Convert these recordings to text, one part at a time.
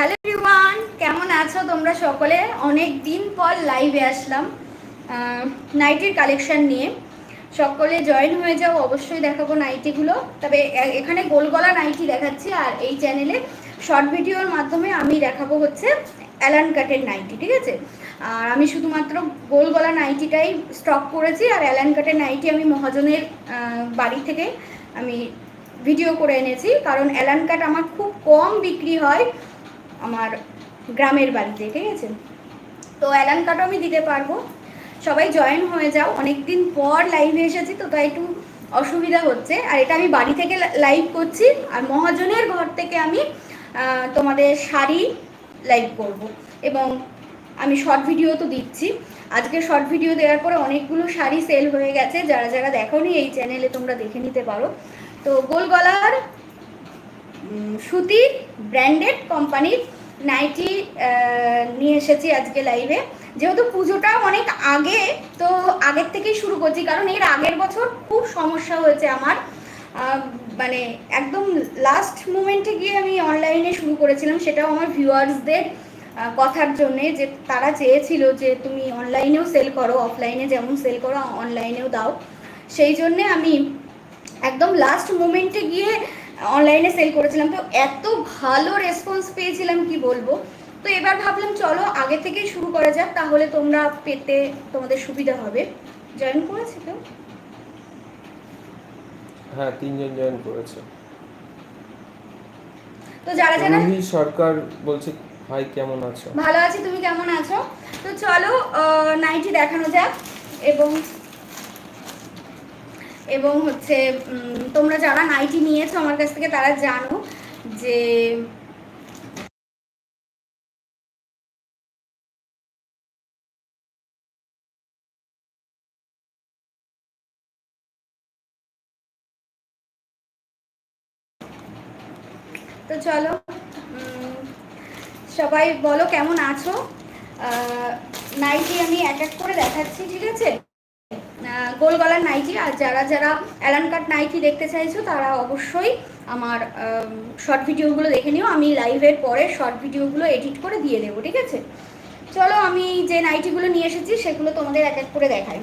Hello everyone কেমন আছো তোমরা সকলে? অনেক দিন পর লাইভে আসলাম নাইটির কালেকশন নিয়ে। সকলে জয়েন হয়ে যাও, অবশ্যই দেখাবো নাইটিগুলো তবে এখানে গোলগলা নাইটি দেখাচ্ছি, আর এই চ্যানেলে শর্ট ভিডিওর মাধ্যমে আমি দেখাবো হচ্ছে অ্যালান কাটের নাইটি ঠিক আছে? আর আমি শুধুমাত্র গোলগলা নাইটিটাই স্টক করেছি, আর অ্যালান কাটের নাইটি আমি মহাজনের বাড়ি থেকে আমি ভিডিও করে এনেছি। কারণ অ্যালান কাট আমার খুব কম বিক্রি হয় আমার গ্রামের বাড়িতে, ঠিক আছে? তো অ্যালান কাটও আমি দিতে পারব। সবাই জয়েন হয়ে যাও। অনেক দিন পর লাইভে এসেছি, তো তাই একটু অসুবিধা হচ্ছে। আর এটা আমি বাড়ি থেকে লাইভ করছি, আর মহাজনের ঘর থেকে আমি তোমাদের শাড়ি লাইভ করব। এবং আমি শর্ট ভিডিও তো দিচ্ছি। আজকে শর্ট ভিডিও দেওয়ার পরে অনেকগুলো শাড়ি সেল হয়ে গেছে। যারা যারা দেখোনি এই চ্যানেলে তোমরা দেখে নিতে পারো। তো গোল গলার উম, সুতি ব্র্যান্ডেড কোম্পানির নাইটি নিয়ে এসেছি আজকে লাইভে যেহেতু পুজোটা অনেক আগে তো আগের থেকেই শুরু করছি কারণ এর আগের বছর খুব সমস্যা হয়েছে আমার। মানে একদম লাস্ট মোমেন্টে গিয়ে আমি অনলাইনে শুরু করেছিলাম সেটাও আমার ভিউয়ার্সদের কথার জন্যে যে তারা চেয়েছিল যে তুমি অনলাইনেও সেল করো অফলাইনে যেমন সেল করো অনলাইনেও দাও। সেই জন্যে আমি একদম লাস্ট মোমেন্টে গিয়ে অনলাইনে সেল করেছিলাম তো এত ভালো রেসপন্স পেয়েছিলাম কি বলব? তো এবার ভাবলাম চলো আগে থেকেই শুরু করা যাক তাহলে তোমরা পেতে তোমাদের সুবিধা হবে। জয়েন করেছে কেউ? হ্যাঁ তিনজন জয়েন করেছে। তো যারা যারা সরকার বলছে ভাই কেমন আছো? ভালো আছি তুমি কেমন আছো? তো চলো নাইটি দেখানো যাক এবং এবং হচ্ছে তোমরা যারা নাইটি নিয়েছো আমার কাছ থেকে তারা জানো যে তো চলো সবাই বলো কেমন আছো? নাইটি আমি এক এক করে দেখাচ্ছি, ঠিক আছে? গোল গলার নাইটি। আর যারা যারা অ্যালান কাট নাইটি দেখতে চাইছো, তারা অবশ্যই আমার শর্ট ভিডিওগুলো দেখে নিও। আমি লাইভের পরে শর্ট ভিডিওগুলো এডিট করে দিয়ে দেবো, ঠিক আছে? চলো, আমি যে নাইটিগুলো নিয়ে এসেছি, সেগুলো তোমাদের এক এক করে দেখাই।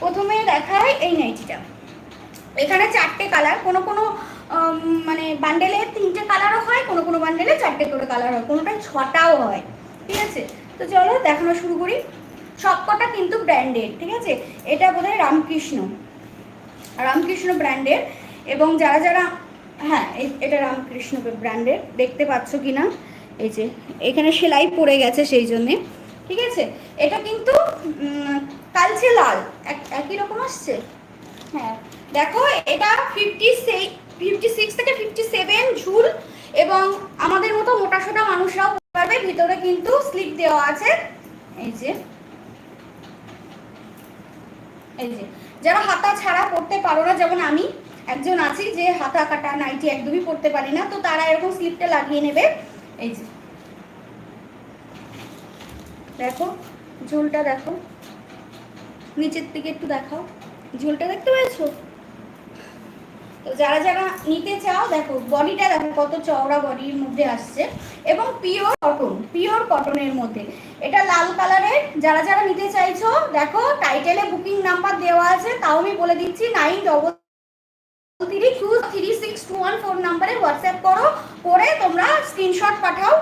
প্রথমে দেখাই এই নাইটিটা। এখানে চারটে কালার কোনো কোনো মানে বান্ডেলে তিনটে কালারও হয়, কোনো কোনো বান্ডেলে চারটে করে কালার হয়, কোনোটায় ছটাও হয়, ঠিক আছে? তো চলো, দেখানো শুরু করি। সবকটা কিন্তু ব্র্যান্ডেড ঠিক আছে? এটা বোধহয় রামকৃষ্ণ। রামকৃষ্ণ ব্র্যান্ডের এবং যারা যারা হ্যাঁ এটা রামকৃষ্ণ ব্র্যান্ডের, দেখতে পাচ্ছ কি না এই যে, এখানে সেলাই পড়ে গেছে সেই জন্যে, ঠিক আছে? এটা কিন্তু কালচে লাল, এক- একই রকম আসছে? হ্যাঁ দেখো, এটা ফিফটি ফিফটি সিক্স থেকে ফিফটি সেভেন ঝুল এবং আমাদের মতো মোটা সোটা মানুষরাও পারবে, ভিতরে কিন্তু স্লিপ দেওয়া আছে। এই যে এই যে, যারা হাতা ছাড়া পড়তে পারো না, যেমন আমি, একজন আছি যে হাতা, কাটা, নাইটি একদমই পড়তে পারি না, তো তারা এরকম স্লিপটা লাগিয়ে নেবে। এই যে, দেখো, ঝোলটা দেখো, নিচের দিকে একটু দেখাও। ঝোলটা দেখতে পেয়েছ তো যারা যারা নিতে চাও, দেখো বডিটা দেখো কত চওড়া বডির মধ্যে আসছে। এবং পিওর কটন পিওর কটনের মধ্যে। এটা লাল কালারের। যারা যারা নিতে চাইছো, দেখো টাইটেলে বুকিং নাম্বার দেওয়া আছে, তাও আমি বলে দিচ্ছি nine double three two three six two one four নাম্বারে হোয়াটসঅ্যাপ করো, করে তোমরা স্ক্রিনশট পাঠাও।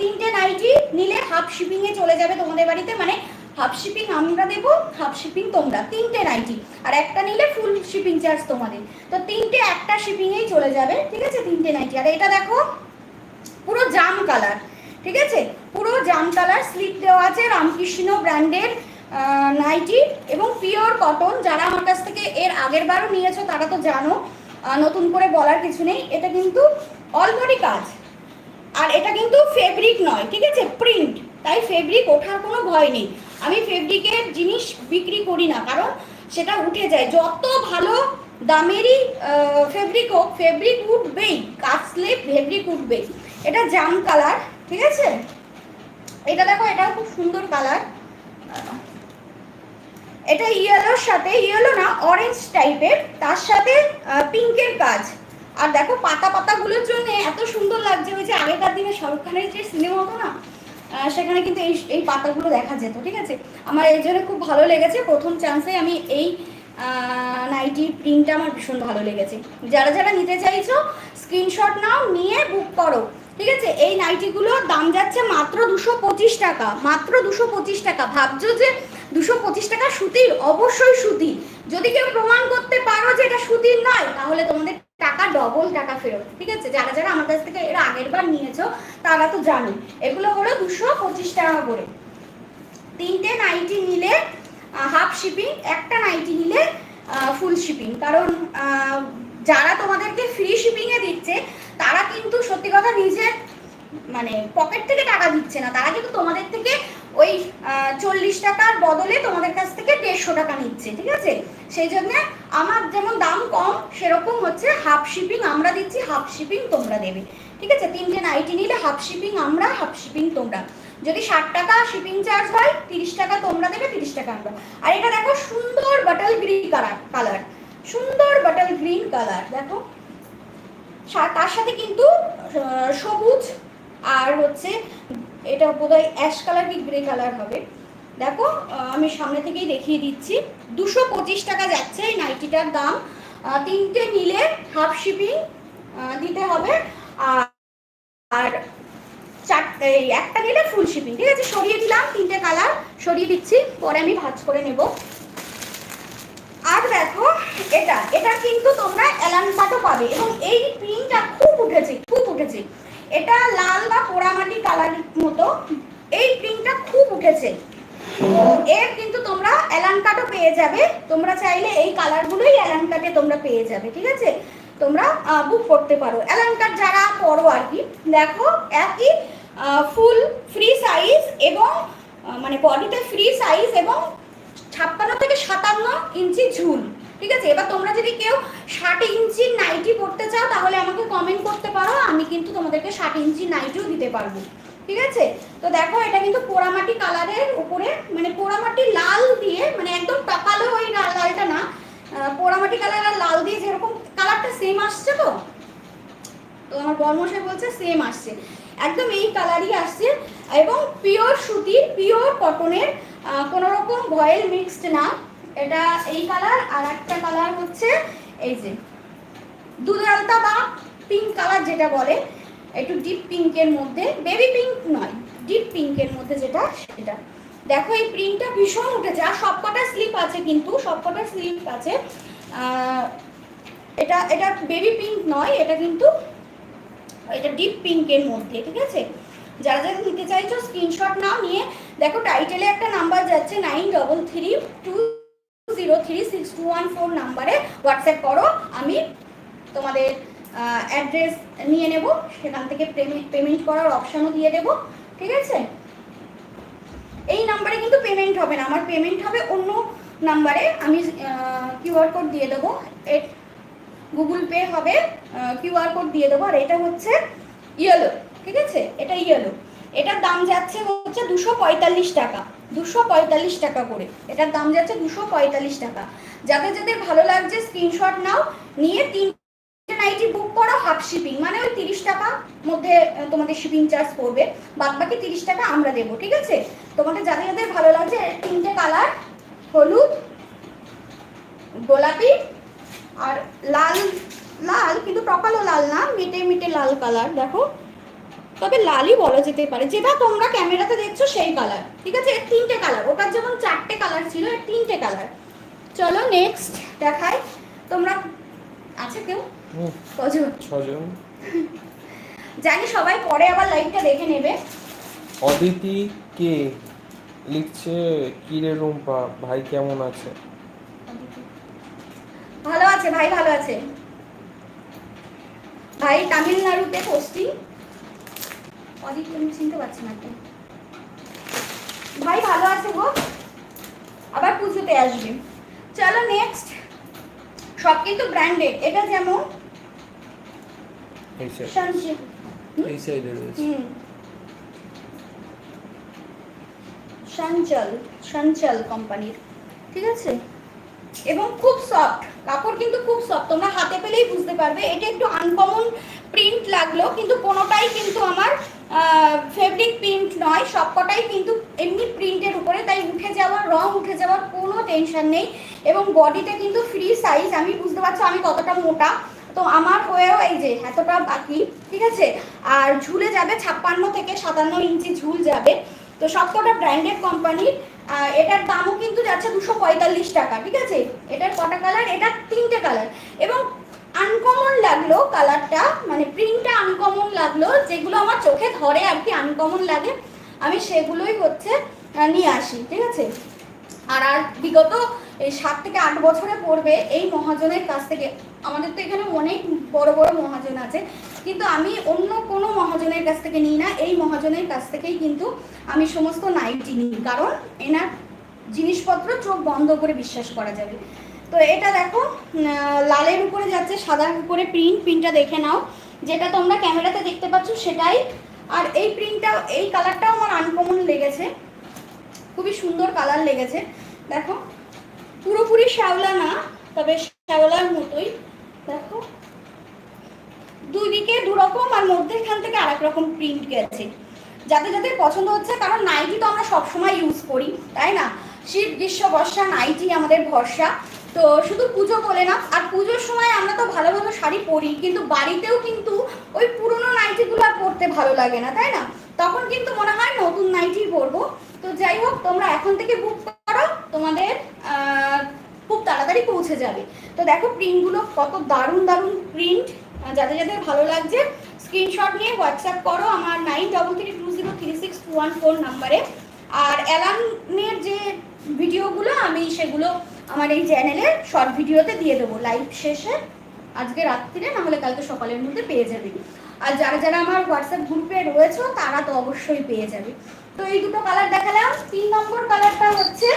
তিনটে নাইটি নিলে হাফ শিপিংয়ে চলে যাবে তোমাদের বাড়িতে। মানে হাফ শিপিং আমরা দেবো, হাফ শিপিং তোমরা। তিনটে নাইটি আর একটা নিলে ফুল শিপিং চার্জ তোমাদের। তো তিনটে একটা শিপিংয়েই চলে যাবে, ঠিক আছে? তিনটে নাইটি আর এটা দেখো, পুরো জাম কালার ঠিক আছে? পুরো জাম কালার স্লিপ দেওয়া আছে রামকৃষ্ণ ব্র্যান্ডের নাইটি এবং পিওর কটন যারা আমার কাছ থেকে এর আগের বারও নিয়েছো, তারা তো জানো নতুন করে বলার কিছু নেই। এটা কিন্তু অলবডি কাজ। আর এটা কিন্তু ফেব্রিক নয়, ঠিক আছে? প্রিন্ট তাই ফেব্রিক ওঠার কোনো ভয় নেই। আমি ফেব্রিকের জিনিস বিক্রি করি না, কারণ সেটা উঠে যায়। যত ভালো দামেরই ফেব্রিক হোক, ফেব্রিক উঠবেই, কাচলে ফেব্রিক উঠবেই। এটা জাম কালার, ঠিক আছে? এটা দেখো এটা খুব সুন্দর কালার। এটা ইয়েলোর সাথে, ইয়েলো না অরেঞ্জ টাইপের তার সাথে পিঙ্কের কাজ। আর দেখো, পাতা পাতাগুলোর জন্য এত সুন্দর লাগছে, ওই যে আগেকার দিনে শাহরুখ খানের যে সিনেমা হতো না সেখানে কিন্তু এই এই পাতাগুলো দেখা যেত, ঠিক আছে? আমার এই জন্য খুব ভালো লেগেছে। প্রথম চান্সে আমি এই নাইটি প্রিন্টটা আমার ভীষণ ভালো লেগেছে। যারা যারা নিতে চাইছো স্ক্রিনশট নাও, নিয়ে বুক করো, ঠিক আছে? এই নাইটিগুলোর দাম যাচ্ছে মাত্র দুশো পঁচিশ টাকা, মাত্র দুশো পঁচিশ টাকা। ভাবছ যে দুশো পঁচিশ টাকা সুতির? অবশ্যই সুতি যদি কেউ প্রমাণ করতে পারো যে এটা সুতির নয়, তাহলে তোমাদের টাকা, ডবল টাকা ফেরত, ঠিক আছে? যারা যারা আমার কাছ থেকে এর আগের বার নিয়েছো, তারা তো জানো এগুলো হলো দুশো পঁচিশ টাকা করে। তিনটে নাইটি নিলে হাফ শিপিং একটা নাইটি নিলে ফুল শিপিং কারণ যারা তোমাদেরকে ফ্রি শিপিংয়ে দিচ্ছে, তারা কিন্তু সত্যি কথা নিজের মানে পকেট থেকে টাকা দিচ্ছে না। তারা কিন্তু তোমাদের থেকে ওই চল্লিশ টাকার বদলে তোমাদের কাছ থেকে দেড়শো টাকা নিচ্ছে, ঠিক আছে? সেই জন্য আমার যেমন দাম কম, সেরকম হচ্ছে হাফ শিপিং আমরা দিচ্ছি হাফ শিপিং তোমরা দেবে, ঠিক আছে? তিনটে নাইটি নিলে হাফ শিপিং আমরা হাফ শিপিং তোমরা। যদি ষাট টাকা শিপিং চার্জ হয়, তিরিশ টাকা তোমরা দেবে, তিরিশ টাকা আমরা। আর এটা দেখো সুন্দর বাটাল গ্রিন কালার কালার সুন্দর বাটাল গ্রিন কালার দেখো। তার সাথে কিন্তু সবুজ আর হচ্ছে এটা বোধহয় অ্যাশ কালার কি গ্রে কালার হবে? দেখো আমি সামনে থেকেই দেখিয়ে দিচ্ছি। দুশো পঁচিশ টাকা যাচ্ছে এই নাইটিটার দাম। তিনটে নিলে হাফ শিপিং দিতে হবে। আর চারটে একটা নিলে ফুল শিপিং ঠিক আছে? সরিয়ে দিলাম তিনটে কালার সরিয়ে দিচ্ছি। পরে আমি ভাজ করে নেব। আর দেখো, এটা এটা কিন্তু তোমরা অ্যালান কাটও পাবে। এবং এই প্রিন্টটা খুব উঠেছে খুব উঠেছে এটা লাল বা পোড়ামাটি কালার মতো এই প্রিন্টটা খুব উঠেছে। এর কিন্তু তোমরা অ্যালান পেয়ে যাবে। তোমরা চাইলে এই কালারগুলোই অ্যালান কাটে তোমরা পেয়ে যাবে, ঠিক আছে? তোমরা বুক করতে পারো। অ্যালান যারা পড়ো আর কি, দেখো একই ফুল ফ্রি সাইজ এবং মানে বডিতে ফ্রি সাইজ এবং ছাপ্পান্ন থেকে সাতান্ন ইঞ্চি ঝুল, ঠিক আছে? এবার তোমরা যদি কেউ ষাট ইঞ্চির নাইটি পড়তে চাও, তাহলে আমাকে কমেন্ট করতে পারো। আমি কিন্তু তোমাদেরকে ষাট ইঞ্চির নাইটিও দিতে পারব, ঠিক আছে? তো দেখো পোড়ামাটি কালারের উপরে মানে পোড়ামাটি লাল দিয়ে মানে একদম টাকালো ওই লাল- লালটা না পোড়ামাটি কালার আর লাল দিয়ে যেরকম কালারটা সেম আসছে তো? তো আমার বর্মশাই বলছে সেম আসছে। একদম এই কালারই আসছে এবং পিওর সুতির পিওর কটনের কোনো রকম ভয়েল মিক্সড না। এটা এই কালার আর একটা কালার হচ্ছে এই যে দুধ আলতা বা পিঙ্ক কালার যেটা বলে, একটু ডিপ পিঙ্কের মধ্যে। বেবি পিঙ্ক নয়। ডিপ পিঙ্কের মধ্যে যেটা, সেটা। দেখো, এই প্রিন্টটা ভীষণ উঠেছে। আর সবকটা স্লিপ আছে কিন্তু, সবকটা স্লিপ আছে। এটা এটা বেবি পিঙ্ক নয়, এটা কিন্তু, এটা ডিপ পিঙ্কের মধ্যে, ঠিক আছে? যারা যারা নিতে চাইছো স্ক্রিনশট নাও নিয়ে। দেখো টাইটেলে একটা নাম্বার যাচ্ছে nine double three two zero three six two one four নাম্বারে হোয়াটসঅ্যাপ করো। আমি তোমাদের অ্যাড্রেস নিয়ে নেব। সেখান থেকে পেমেন্ট করার অপশানও দিয়ে দেব। ঠিক আছে? এই নাম্বারে কিন্তু পেমেন্ট হবে না। আমার পেমেন্ট হবে অন্য নাম্বারে আমি কিউআর কোড দিয়ে দেবো। গুগল পে হবে কিউআর কোড দিয়ে দেবো। আর এটা হচ্ছে ইয়েলো ঠিক আছে? এটা ইয়েলো এটার দাম যাচ্ছে হচ্ছে দুশো পঁয়তাল্লিশ টাকা। দুশো পঁয়তাল্লিশ টাকা করে। এটার দাম যাচ্ছে দুশো পঁয়তাল্লিশ টাকা। যাদের যাদের ভালো লাগছে স্ক্রিনশট নাও। নিয়ে তিন নাইটি বুক করো হাফ শিপিং মানে ওই তিরিশ টাকা মধ্যে তোমাদের শিপিং চার্জ পড়বে। বাদ বাকি তিরিশ টাকা আমরা দেবো, ঠিক আছে? তোমাদের যাদের যাদের ভালো লাগছে তিনটে কালার হলুদ, গোলাপি আর লাল লাল, কিন্তু টকালো লাল না, মিটে মিটে লাল কালার দেখো। তবে লালই বলা যেতে পারে। যেটা তোমরা ক্যামেরাতে দেখছ, সেই কালার ঠিক আছে? এর তিনটে কালার ওটার যেমন চারটে কালার ছিল, এর তিনটে কালার চলো নেক্সট দেখাই। তোমরা আছে কেউ? কজন? ছজন। জানি সবাই পরে আবার লাইভটা দেখে নেবে। অদিতি কে? লিখছে কিরে রুম্পা ভাই কেমন আছে? ভালো আছে ভাই ভালো আছে। ভাই তামিলনাড়ুতে পোস্টিং অদিত আমি চিনতে পারছি না তো ভাই ভালো আছে গো? আবার পুজোতে আসবে। চলো নেক্সট সব কিন্তু ব্র্যান্ডেড এটা যেমন এই সাইডে রয়েছে। সঞ্চল সঞ্চল কোম্পানির ঠিক আছে? এবং খুব সফট কাপড় কিন্তু খুব সফট তোমরা হাতে পেলেই বুঝতে পারবে। এটা একটু আনকমন প্রিন্ট লাগল কিন্তু কোনোটাই কিন্তু আমার ফেব্রিক প্রিন্ট নয়, সবকটাই কিন্তু এমনি প্রিন্টের উপরে, তাই উঠে যাওয়ার রং উঠে যাওয়ার কোনো টেনশন নেই এবং বডিটা কিন্তু ফ্রি সাইজ আমি বুঝতে পারছ আমি কতটা মোটা। তো আমার হয়েও এই যে এতটা বাকি, ঠিক আছে? আর ঝুলে যাবে ছাপ্পান্ন থেকে সাতান্ন ইঞ্চি ঝুল যাবে। তো সবকটা ব্র্যান্ডেড কোম্পানির এটার দামও কিন্তু যাচ্ছে দুশো পঁয়তাল্লিশ টাকা, ঠিক আছে? এটার কটা কালার এটা তিনটে কালার এবং আনকমন লাগল কালারটা মানে প্রিন্টটা আনকমন লাগল, যেগুলো আমার চোখে ধরে আর কি আনকমন লাগে, আমি সেগুলোই হচ্ছে নিয়ে আসি, ঠিক আছে? আর আর বিগত এই সাত থেকে আট বছরে পড়বে এই মহাজনের কাছ থেকে, আমাদের তো এখানে অনেক বড় বড় মহাজন আছে, কিন্তু আমি অন্য কোনো মহাজনের কাছ থেকে নিই না, এই মহাজনের কাছ থেকেই কিন্তু আমি সমস্ত নাইটি নিই, কারণ এনার জিনিসপত্র চোখ বন্ধ করে বিশ্বাস করা যাবে। তো এটা দেখো লালের উপরে যাচ্ছে, সাদার উপরে প্রিন্ট প্রিন্টটা দেখে নাও। যেটা তোমরা ক্যামেরাতে দেখতে পাচ্ছ সেটাই। আর এই প্রিন্টটাও এই কালারটাও আমার আনকমন লেগেছে। খুবই সুন্দর কালার লেগেছে। দেখো, পুরোপুরি শ্যাওলা না, তবে শ্যাওলার মতোই। দেখো দুই দিকে দু রকম আর মধ্যেখান থেকে আরেক রকম প্রিন্ট গেছে। যাতে যাদের পছন্দ হচ্ছে, কারণ নাইটি তো আমরা সবসময় ইউজ করি, তাই না? শীত, গ্রীষ্ম, বর্ষা নাইটি আমাদের ভরসা। তো শুধু পুজো বলে না, আর পুজোর সময় আমরা তো ভালো ভালো শাড়ি পরি, কিন্তু বাড়িতেও কিন্তু ওই পুরনো নাইটিগুলো আর পরতে ভালো লাগে না, তাই না? তখন কিন্তু মনে হয় নতুন নাইটি পরবো। তো যাই হোক, তোমরা এখন থেকে বুক করো, তোমাদের খুব তাড়াতাড়ি পৌঁছে যাবে। তো দেখো প্রিন্টগুলো কত দারুণ দারুণ প্রিন্ট যাদের যাদের ভালো লাগছে স্ক্রিনশট নিয়ে হোয়াটসঅ্যাপ করো আমার nine double three two zero three six two one four নাম্বারে আর অ্যালানের যে ভিডিওগুলো আমি সেগুলো আমার এই চ্যানেলে শর্ট ভিডিওতে দিয়ে দেবো লাইভ শেষে। আজকে রাত্রিরে না হলে কালকে সকালের মধ্যে পেয়ে যাবে। আর যারা যারা আমার হোয়াটসঅ্যাপ গ্রুপে রয়েছে, তারা তো অবশ্যই পেয়ে যাবে। তো এই দুটো কালার দেখালাম। তিন নম্বর কালারটা হচ্ছে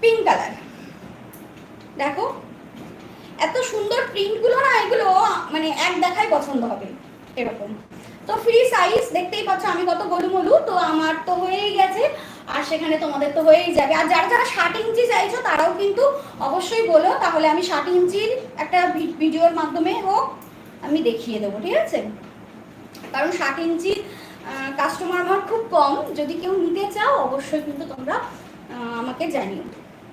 পিঙ্ক কালার দেখো, এত সুন্দর প্রিন্টগুলো না, এগুলো মানে এক দেখায় পছন্দ হবে এরকম। তো ফ্রি সাইজ দেখতেই পাচ্ছ, আমি কত গলুমলু, তো আমার তো হয়েই গেছে। আর সেখানে তোমাদের তো হয়েই যাবে। আর যারা যারা ষাট ইঞ্চি চাইছো, তারাও কিন্তু অবশ্যই বলো। তাহলে আমি ষাট ইঞ্চির একটা ভিডিওর মাধ্যমে হোক, আমি দেখিয়ে দেবো, ঠিক আছে? কারণ ষাট ইঞ্চি কাস্টমার আমার খুব কম। যদি কেউ নিতে চাও, অবশ্যই কিন্তু তোমরা আমাকে জানিও।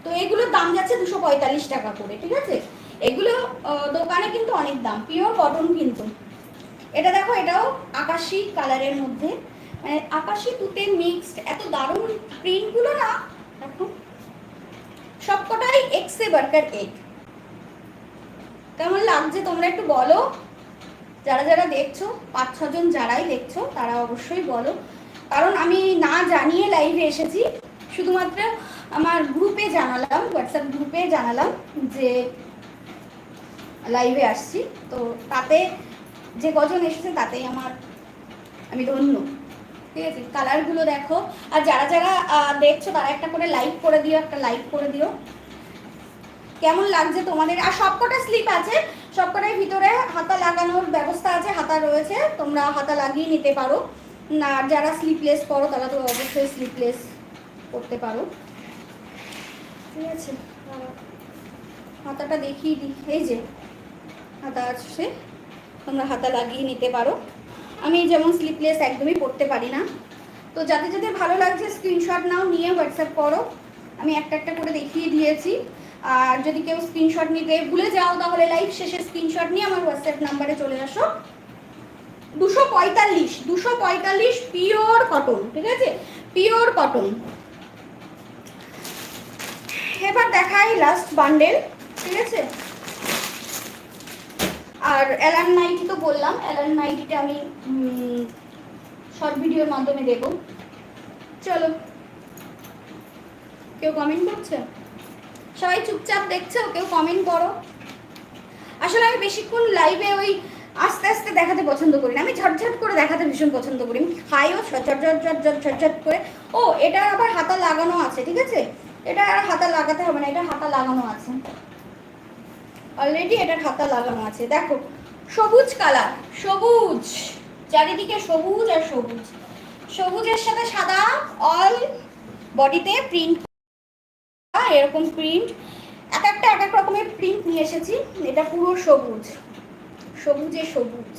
তো এগুলোর দাম যাচ্ছে দুশো পঁয়তাল্লিশ টাকা করে, ঠিক আছে? এগুলো দোকানে কিন্তু অনেক দাম। পিওর কটন কিন্তু। এটা দেখো, এটাও আকাশি কালারের মধ্যে। মানে আকাশি তুতে মিক্সড এত দারুণ প্রিন্টগুলো না? দেখো। সবকটাই এক্সে বার্কার এগ কেমন লাগছে তোমরা একটু বলো? যারা যারা দেখছ, পাঁচ ছজন যারাই দেখছ, তারা অবশ্যই বলো। কারণ আমি না জানিয়ে লাইভে এসেছি, শুধুমাত্র আমার গ্রুপে জানালাম হোয়াটসঅ্যাপ গ্রুপে জানালাম যে লাইভে আসছি। তো তাতে যে কজন এসেছে, তাতেই আমার, আমি ধন্য। ঠিক আছে? কালারগুলো দেখো। আর যারা যারা দেখছ, তারা একটা করে লাইক করে দিও, একটা লাইক করে দিও। কেমন লাগছে তোমাদের? আর সবকটা স্লিপ আছে। সবকটাই ভিতরে হাতা লাগানোর ব্যবস্থা আছে, হাতা রয়েছে। তোমরা হাতা লাগিয়ে নিতে পারো। না যারা স্লিপলেস করো তারা তো অবশ্যই স্লিপলেস করতে পারো। ঠিক আছে? হাতাটা দেখিয়ে দিই। এই যে, হাতা আছে, তোমরা হাতা লাগিয়ে নিতে পারো। আমি যেমন স্লিপলেস একদমই পরতে পারি না। তো যাতে যাতে ভালো লাগছে স্ক্রিনশট নাও, নিয়ে হোয়াটসঅ্যাপ করো। আমি একটা একটা করে দেখিয়ে দিয়েছি। আর যদি কেউ স্ক্রিনশট নিতে ভুলে যাও, তাহলে লাইভ শেষে স্ক্রিনশট নিয়ে আমার হোয়াটসঅ্যাপ নাম্বারে চলে আসো। দুশো পঁয়তাল্লিশ দুশো পঁয়তাল্লিশ পিওর কটন ঠিক আছে? পিওর কটন এবার দেখাই লাস্ট বান্ডেল ঠিক আছে? আর অ্যালান নাইটি তো বললাম অ্যালান নাইটিটা আমি শর্ট ভিডিওর মাধ্যমে দেব। চলো। কেউ কমেন্ট করছে? সবাই চুপচাপ দেখছ? কেউ কমেন্ট করো? আসলে আমি বেশিক্ষণ লাইভে ওই আস্তে আস্তে দেখাতে পছন্দ করি না। আমি ঝটঝট করে দেখাতে ভীষণ পছন্দ করি। আমি খাইও ঝট ঝট ঝট ঝট ঝট ঝট ঝট করে। ও, এটা আবার হাতা লাগানো আছে, ঠিক আছে? এটা আর হাতা লাগাতে হবে না, এটা হাতা লাগানো আছে। অলরেডি এটা হাতা লাগানো আছে। দেখো, সবুজ কালার, সবুজ। চারিদিকে সবুজ আর সবুজ। সবুজের সাথে সাদা অল বডিতে প্রিন্ট এরকম প্রিন্ট এক একটা, এক এক রকমের প্রিন্ট নিয়ে এসেছি। এটা পুরো সবুজ। সবুজে সবুজ।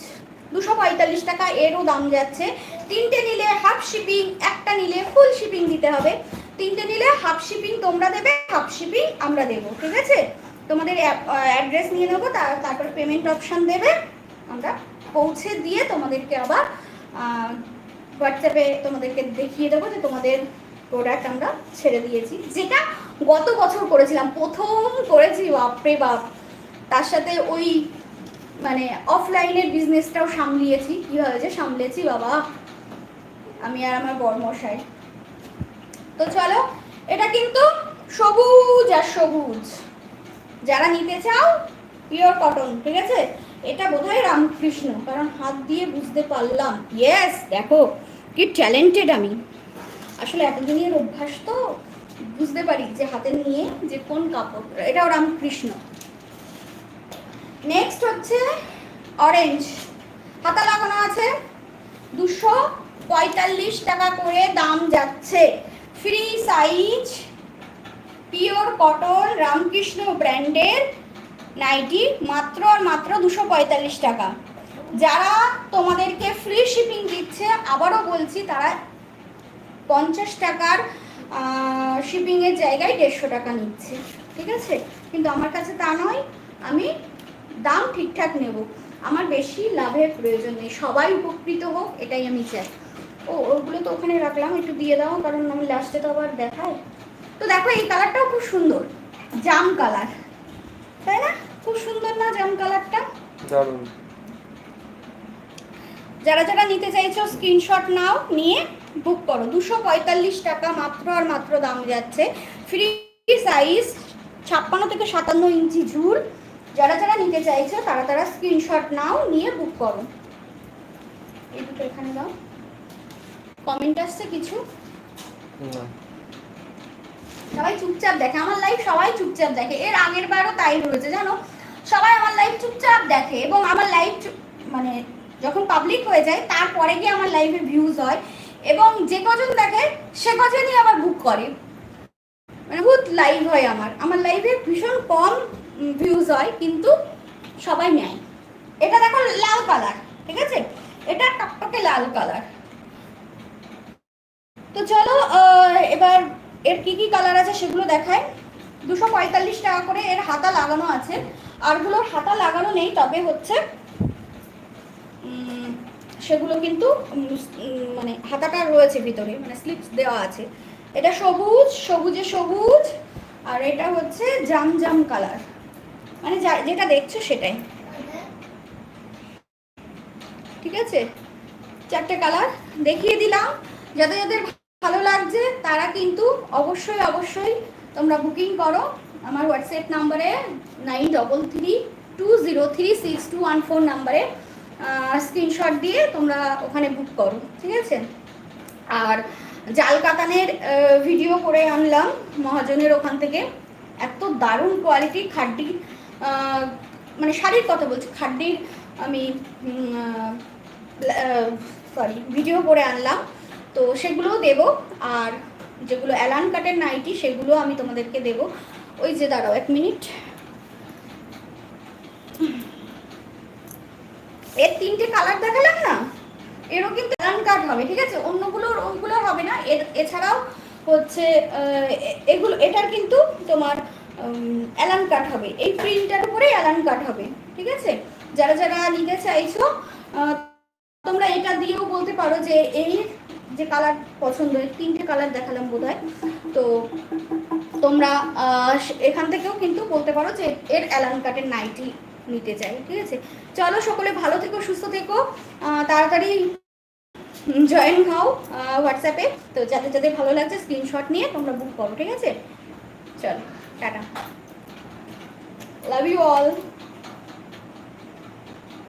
দুশো পঁয়তাল্লিশ টাকা এরও দাম যাচ্ছে। তিনটে নিলে হাফ শিপিং একটা নিলে ফুল শিপিং দিতে হবে। তিনটে নিলে হাফ শিপিং তোমরা দেবে হাফ শিপিং আমরা দেবো। ঠিক আছে? তোমাদের অ্যাড্রেস নিয়ে নেব তার- তারপর পেমেন্ট অপশান দেবে। আমরা পৌঁছে দিয়ে তোমাদেরকে আবার হোয়াটসঅ্যাপে তোমাদেরকে দেখিয়ে দেবো যে তোমাদের প্রোডাক্ট আমরা ছেড়ে দিয়েছি। যেটা গত বছর করেছিলাম, প্রথম করেছি, বাপরে বাপ। তার সাথে ওই মানে অফলাইনের বিজনেসটাও সামলিয়েছি। কীভাবে যে সামলেছি, বাবা? আমি আর আমার বরমশাই। তো চলো, এটা কিন্তু সবুজ আর সবুজ। যারা নিতে চাও পিওর কটন ঠিক আছে? এটা বোধহয় রামকৃষ্ণ, কারণ হাত দিয়ে বুঝতে পারলাম। ইয়েস দেখো, কি ট্যালেন্টেড আমি। আসলে এতদিনের অভ্যাস তো বুঝতে পারি যে হাতে নিয়ে যে কোন কাপড় এটাও রামকৃষ্ণ। নেক্সট হচ্ছে অরেঞ্জ হাতা লাগানো আছে। দুশো পঁয়তাল্লিশ টাকা করে দাম যাচ্ছে। Free size pure cotton Ramakrishna ব্র্যান্ডের নাইটি মাত্র আর মাত্র দুশো পঁয়তাল্লিশ টাকা। যারা তোমাদেরকে ফ্রি শিপিং দিচ্ছে, আবারও বলছি, তারা পঞ্চাশ টাকার শিপিংয়ের জায়গায় দেড়শো টাকা নিচ্ছে। ঠিক আছে? কিন্তু আমার কাছে তা নয়, আমি দাম ঠিকঠাক নেব। আমার বেশি লাভের প্রয়োজন নেই। সবাই উপকৃত হোক, এটাই আমি চাই। ও, ওগুলো তো ওখানে রাখলাম, একটু দিয়ে দাও, কারণ আমি লাস্টে তো আবার দেখায়। তো দেখো এই কালারটাও খুব সুন্দর। জাম কালার তাই না? খুব সুন্দর না জাম কালারটা দারুণ। যারা যারা নিতে চাইছো স্ক্রিনশট নাও নিয়ে বুক করো। দুশো পঁয়তাল্লিশ টাকা মাত্র আর মাত্র দাম যাচ্ছে। ফ্রি সাইজ ছাপ্পান্ন থেকে সাতান্ন ইঞ্চি ঝুল। যারা যারা নিতে চাইছো তারা তারা স্ক্রিনশট নাও নিয়ে বুক করো। এই দুটো এখানে দাও। কমেন্ট আসছে কিছু? না। সবাই চুপচাপ দেখে, আমার লাইভ সবাই চুপচাপ দেখে, এর আগের বারও তাই হয়েছে, জানো? সবাই আমার লাইভ চুপচাপ দেখে এবং আমার লাইভ মানে যখন পাবলিক হয়ে যায়, তারপরে গিয়ে আমার লাইভে ভিউজ হয় এবং যে কজন দেখে, সে কজনই আবার বুক করে। মানে বহুত লাইভ হয় আমার। আমার লাইভে ভীষণ কম ভিউজ হয়, কিন্তু সবাই নেয়। এটা দেখো লাল কালার ঠিক আছে? এটা টকটকে লাল কালার তো চলো এবার এর কি কি কালার আছে সেগুলো দেখায় দুশো পঁয়তাল্লিশ টাকা করে এর হাতা লাগানো আছে। আরগুলোর হাতা লাগানো নেই, তবে হচ্ছে সেগুলো কিন্তু মানে হাতাটা রয়েছে ভিতরে মানে স্লিপস দেওয়া আছে। এটা সবুজ, সবুজে সবুজ, আর এটা হচ্ছে জাম জাম কালার মানে যেটা দেখছ সেটাই। ঠিক আছে? চারটে কালার দেখিয়ে দিলাম। যাদের যাদের ভালো লাগছে, তারা কিন্তু অবশ্যই অবশ্যই তোমরা বুকিং করো। আমার হোয়াটসঅ্যাপ নাম্বারে nine double three two zero three six two one four নাম্বারে স্ক্রিনশট দিয়ে তোমরা ওখানে বুক করো, ঠিক আছে? আর জাল কাতানের ভিডিও করে আনলাম মহাজনের ওখান থেকে। এত দারুণ কোয়ালিটি খাড্ডি মানে শাড়ির কথা বলছি, খাড্ডির আমি সরি ভিডিও করে আনলাম। তো সেগুলোও দেব। আর যেগুলো অ্যালান কাটের নাইটি, সেগুলো আমি তোমাদেরকে দেব। ওই যে দাঁড়াও এক মিনিট। এর তিনটে কালার দেখালাম না? এরও কিন্তু অ্যালান কাট হবে, ঠিক আছে? অন্যগুলোর ওইগুলোর হবে না। এর, এছাড়াও হচ্ছে এগুলো, এটার কিন্তু তোমার অ্যালান কাট হবে। এই প্রিন্টটার উপরেই অ্যালান কাট হবে, ঠিক আছে? যারা যারা নিতে চাইছো তোমরা এটা দিয়েও বলতে পারো যে এই যে কালার পছন্দ এই তিনটে কালার দেখালাম বোধহয়। তো তোমরা এখান থেকেও কিন্তু বলতে পারো যে এর অ্যালান কাটের নাইটি নিতে চাই, ঠিক আছে? চলো সকলে ভালো থেকো, সুস্থ থেকো তাড়াতাড়ি জয়েন হও হোয়াটসঅ্যাপে তো যাদের যাদের ভালো লাগছে স্ক্রিনশট নিয়ে তোমরা বুক করো, ঠিক আছে? চলো, টাটা। Love you all